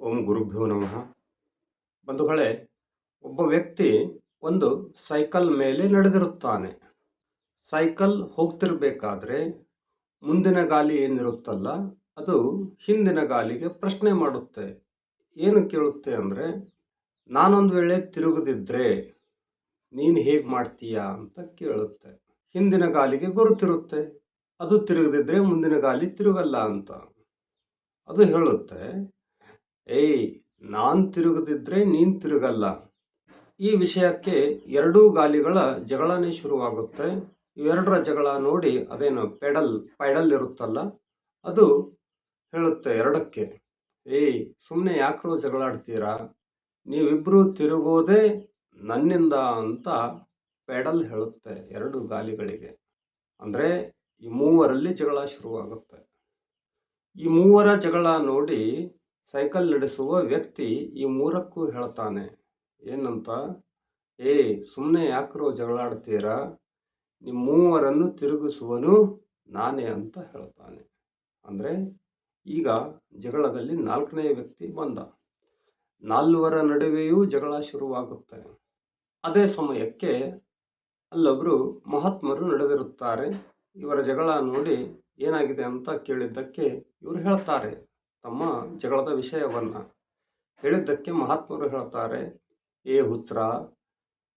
ಓಂ ಗುರುಭ್ಯೋ ನಮಃ. ಬಂಧುಗಳೇ, ಒಬ್ಬ ವ್ಯಕ್ತಿ ಒಂದು ಸೈಕಲ್ ಮೇಲೆ ನಡೆದಿರುತ್ತಾನೆ. ಸೈಕಲ್ ಹೋಗ್ತಿರ್ಬೇಕಾದ್ರೆ ಮುಂದಿನ ಗಾಲಿ ಏನಿರುತ್ತಲ್ಲ, ಅದು ಹಿಂದಿನ ಗಾಲಿಗೆ ಪ್ರಶ್ನೆ ಮಾಡುತ್ತೆ. ಏನು ಕೇಳುತ್ತೆ ಅಂದರೆ, ನಾನೊಂದು ವೇಳೆ ತಿರುಗದಿದ್ರೆ ನೀನು ಹೇಗೆ ಮಾಡ್ತೀಯಾ ಅಂತ ಕೇಳುತ್ತೆ. ಹಿಂದಿನ ಗಾಲಿಗೆ ಗುರುತಿರುತ್ತೆ. ಅದು ತಿರುಗದಿದ್ರೆ ಮುಂದಿನ ಗಾಲಿ ತಿರುಗಲ್ಲ ಅಂತ. ಅದು ಹೇಳುತ್ತೆ ಏಯ್, ನಾನು ತಿರುಗದಿದ್ರೆ ನೀನು ತಿರುಗಲ್ಲ. ಈ ವಿಷಯಕ್ಕೆ ಎರಡೂ ಗಾಲಿಗಳ ಜಗಳನೇ ಶುರುವಾಗುತ್ತೆ. ಇವೆರಡರ ಜಗಳ ನೋಡಿ ಅದೇನು ಪೆಡಲ್, ಪೈಡಲ್ ಇರುತ್ತಲ್ಲ, ಅದು ಹೇಳುತ್ತೆ ಎರಡಕ್ಕೆ. ಏಯ್ ಸುಮ್ಮನೆ ಯಾಕ್ರೋ ಜಗಳಾಡ್ತೀರಾ? ನೀವಿಬ್ರು ತಿರುಗೋದೇ ನನ್ನಿಂದ ಅಂತ ಪೆಡಲ್ ಹೇಳುತ್ತೆ ಎರಡು ಗಾಲಿಗಳಿಗೆ. ಅಂದರೆ ಈ ಮೂವರಲ್ಲಿ ಜಗಳ ಶುರುವಾಗುತ್ತೆ. ಈ ಮೂವರ ಜಗಳ ನೋಡಿ ಸೈಕಲ್ ನಡೆಸುವ ವ್ಯಕ್ತಿ ಈ ಮೂರಕ್ಕೂ ಹೇಳ್ತಾನೆ. ಏನಂತ? ಏ ಸುಮ್ಮನೆ ಯಾಕ್ರೋ ಜಗಳಾಡ್ತೀರಾ? ನಿಮ್ಮ ಮೂವರನ್ನು ತಿರುಗಿಸುವನು ನಾನೇ ಅಂತ ಹೇಳ್ತಾನೆ. ಅಂದರೆ ಈಗ ಜಗಳದಲ್ಲಿ ನಾಲ್ಕನೇ ವ್ಯಕ್ತಿ ಬಂದ. ನಾಲ್ವರ ನಡುವೆಯೂ ಜಗಳ ಶುರುವಾಗುತ್ತೆ. ಅದೇ ಸಮಯಕ್ಕೆ ಅಲ್ಲೊಬ್ಬರು ಮಹಾತ್ಮರು ನಡೆದಿರುತ್ತಾರೆ. ಇವರ ಜಗಳ ನೋಡಿ ಏನಾಗಿದೆ ಅಂತ ಕೇಳಿದ್ದಕ್ಕೆ ಇವರು ಹೇಳ್ತಾರೆ. ತಮ್ಮ ಜಗಳದ ವಿಷಯವನ್ನು ಹೇಳಿದ್ದಕ್ಕೆ ಮಹಾತ್ಮರು ಹೇಳ್ತಾರೆ, ಏ ಹುತ್ರ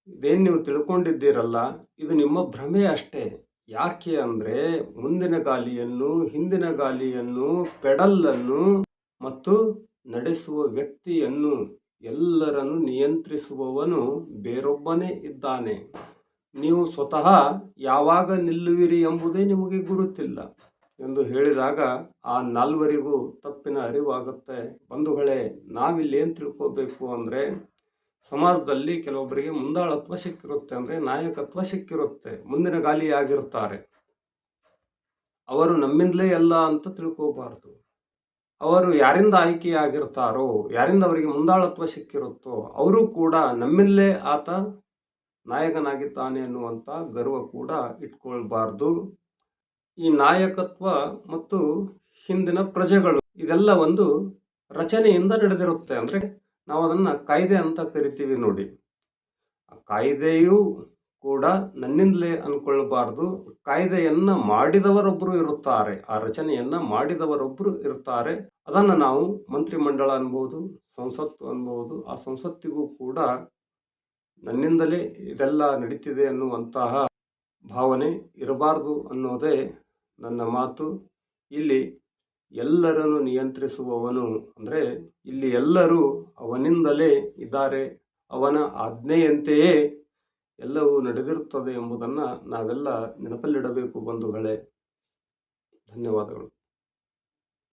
ಇದೇನು ನೀವು ತಿಳ್ಕೊಂಡಿದ್ದೀರಲ್ಲ? ಇದು ನಿಮ್ಮ ಭ್ರಮೆ ಅಷ್ಟೇ. ಯಾಕೆ ಅಂದರೆ ಮುಂದಿನ ಗಾಲಿಯನ್ನು, ಹಿಂದಿನ ಗಾಲಿಯನ್ನು, ಪೆಡಲ್ಲನ್ನು ಮತ್ತು ನಡೆಸುವ ವ್ಯಕ್ತಿಯನ್ನು ಎಲ್ಲರನ್ನು ನಿಯಂತ್ರಿಸುವವನು ಬೇರೊಬ್ಬನೇ ಇದ್ದಾನೆ. ನೀವು ಸ್ವತಃ ಯಾವಾಗ ನಿಲ್ಲುವಿರಿ ಎಂಬುದೇ ನಿಮಗೆ ಗುರುತಿಲ್ಲ. ಎಂದು ಹೇಳಿದಾಗ, ಆ ನಾಲ್ವರಿಗೂ ತಪ್ಪಿನ ಅರಿವಾಗುತ್ತೆ. ಬಂಧುಗಳೇ ನಾವಿಲ್ಲಿ ಏನು ತಿಳ್ಕೋಬೇಕು ಅಂದರೆ, ಸಮಾಜದಲ್ಲಿ ಕೆಲವೊಬ್ಬರಿಗೆ ಮುಂದಾಳತ್ವ ಸಿಕ್ಕಿರುತ್ತೆ ಅಂದರೆ, ನಾಯಕತ್ವ ಸಿಕ್ಕಿರುತ್ತೆ, ಮುಂದಿನ ಗಾಲಿ ಆಗಿರ್ತಾರೆ ಅವರು ನಮ್ಮಿಂದಲೇ ಅಲ್ಲ ಅಂತ ತಿಳ್ಕೋಬಾರ್ದು. ಅವರು ಯಾರಿಂದ ಆಯ್ಕೆಯಾಗಿರ್ತಾರೋ, ಯಾರಿಂದ ಅವರಿಗೆ ಮುಂದಾಳತ್ವ ಸಿಕ್ಕಿರುತ್ತೋ, ಅವರು ಕೂಡ ನಮ್ಮಿಂದಲೇ ಆತ ನಾಯಕನಾಗಿದ್ದಾನೆ ಅನ್ನುವಂಥ ಗರ್ವ ಕೂಡ ಇಟ್ಕೊಳ್ಬಾರ್ದು. ಈ ನಾಯಕತ್ವ ಮತ್ತು ಹಿಂದಿನ ಪ್ರಜೆಗಳು ಇದೆಲ್ಲ ಒಂದು ರಚನೆಯಿಂದ ನಡೆದಿರುತ್ತೆ ಅಂದರೆ ನಾವು ಅದನ್ನು ಕಾಯ್ದೆ ಅಂತ ಕರಿತೀವಿ ನೋಡಿ. ಆ ಕಾಯ್ದೆಯೂ ಕೂಡ ನನ್ನಿಂದಲೇ ಅಂದ್ಕೊಳ್ಬಾರ್ದು ಕಾಯ್ದೆಯನ್ನು ಮಾಡಿದವರೊಬ್ಬರು ಇರುತ್ತಾರೆ. ಆ ರಚನೆಯನ್ನು ಮಾಡಿದವರೊಬ್ಬರು ಇರುತ್ತಾರೆ. ಅದನ್ನು ನಾವು ಮಂತ್ರಿಮಂಡಲ ಅನ್ಬೋದು, ಸಂಸತ್ತು ಅನ್ಬೋದು, ಆ ಸಂಸತ್ತಿಗೂ ಕೂಡ ನನ್ನಿಂದಲೇ ಇದೆಲ್ಲ ನಡೀತಿದೆ ಅನ್ನುವಂತಹ ಭಾವನೆ ಇರಬಾರ್ದು ಅನ್ನೋದೇ ನನ್ನ ಮಾತು. ಇಲ್ಲಿ ಎಲ್ಲರನ್ನು ನಿಯಂತ್ರಿಸುವವನು ಅಂದರೆ ಇಲ್ಲಿ ಎಲ್ಲರೂ ಅವನಿಂದಲೇ ಇದ್ದಾರೆ. ಅವನ ಆಜ್ಞೆಯಂತೆಯೇ ಎಲ್ಲವೂ ನಡೆದಿರುತ್ತದೆ ಎಂಬುದನ್ನು ನಾವೆಲ್ಲ ನೆನಪಲ್ಲಿಡಬೇಕು ಬಂಧುಗಳೇ. ಧನ್ಯವಾದಗಳು.